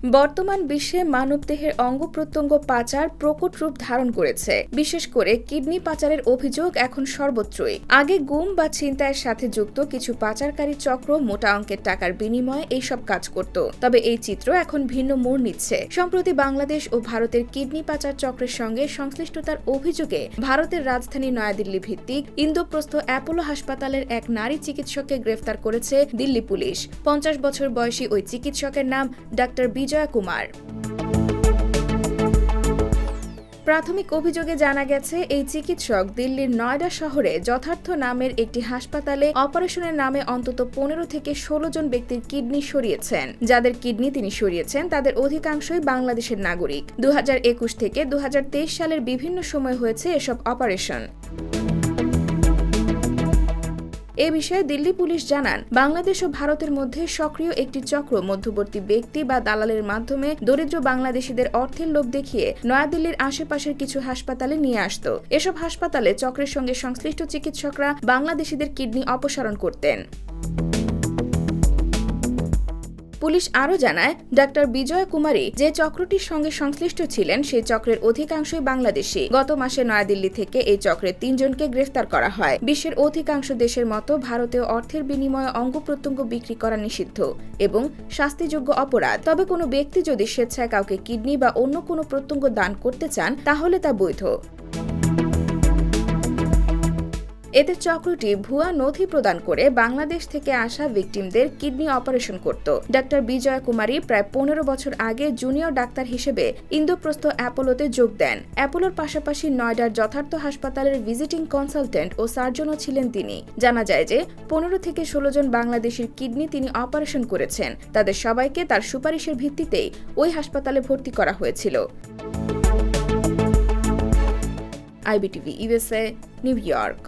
বর্তমান বিশ্বে মানবদেহের অঙ্গ প্রত্যঙ্গ পাচার প্রকট রূপ ধারণ করেছে। বিশেষ করে কিডনি পাচারের অভিযোগ এখন সর্বত্রই। আগে গুম বা ছিনতাইয়ের সাথে যুক্ত কিছু পাচারকারী চক্র মোটা অঙ্কের টাকার বিনিময়ে এইসব কাজ করত। তবে এই চিত্র এখন ভিন্ন মোড় নিচ্ছে। সম্প্রতি বাংলাদেশ ও ভারতের কিডনি পাচার চক্রের সঙ্গে সংশ্লিষ্টতার অভিযোগে ভারতের রাজধানী নয়াদিল্লি ভিত্তিক ইন্দোপ্রস্থ অ্যাপোলো হাসপাতালের এক নারী চিকিৎসককে গ্রেফতার করেছে দিল্লি পুলিশ। পঞ্চাশ বছর বয়সী ওই চিকিৎসকের নাম ডাক্তার বিজয়া কুমার প্রাথমিক অভিযোগে জানা গেছে, এই চিকিৎসক দিল্লির নয়ডা শহরে যথার্থ নামের একটি হাসপাতালে অপারেশনের নামে অন্তত পনেরো থেকে ষোলো জন ব্যক্তির কিডনি সরিয়েছেন। যাদের কিডনি তিনি সরিয়েছেন, তাদের অধিকাংশই বাংলাদেশের নাগরিক। দু হাজার একুশ থেকে দু হাজার তেইশ সালের বিভিন্ন সময় হয়েছে এসব অপারেশন। এ বিষয়ে দিল্লি পুলিশ জানান, বাংলাদেশ ও ভারতের মধ্যে সক্রিয় একটি চক্র মধ্যবর্তী ব্যক্তি বা দালালের মাধ্যমে দরিদ্র বাংলাদেশিদের অর্থের লোভ দেখিয়ে নয়াদিল্লির আশেপাশের কিছু হাসপাতালে নিয়ে আসত। এসব হাসপাতালে চক্রের সঙ্গে সংশ্লিষ্ট চিকিৎসকরা বাংলাদেশিদের কিডনি অপসারণ করতেন। পুলিশ আরও জানায়, ডাক্তার বিজয় কুমারী যে চক্রটির সঙ্গে সংশ্লিষ্ট ছিলেন সেই চক্রের অধিকাংশই বাংলাদেশি। গত মাসে নয়াদিল্লি থেকে এই চক্রের তিনজনকে গ্রেফতার করা হয়। বিশ্বের অধিকাংশ দেশের মতো ভারতীয় অর্থের বিনিময়ে অঙ্গ প্রত্যঙ্গ বিক্রি করা নিষিদ্ধ এবং শাস্তিযোগ্য অপরাধ। তবে কোনো ব্যক্তি যদি স্বেচ্ছায় কাউকে কিডনি বা অন্য কোনো প্রত্যঙ্গ দান করতে চান, তাহলে তা বৈধ। এতে চক্রটি ভুয়া নথি প্রদান করে বাংলাদেশ থেকে আসা ভিকটিমদের কিডনি অপারেশন করত। ডাক্তার বিজয় কুমারী প্রায় পনেরো বছর আগে জুনিয়র ডাক্তার হিসেবে ইন্দোপ্রস্থ অ্যাপোলোতে যোগ দেন। অ্যাপোলোর পাশাপাশি নয়ডার যথার্থ হাসপাতালের ভিজিটিং কনসালটেন্ট ও সার্জনও ছিলেন তিনি। জানা যায় যে, পনেরো থেকে ষোলো জন বাংলাদেশের কিডনি তিনি অপারেশন করেছেন। তাদের সবাইকে তার সুপারিশের ভিত্তিতেই ওই হাসপাতালে ভর্তি করা হয়েছিল। IBTV USA New York.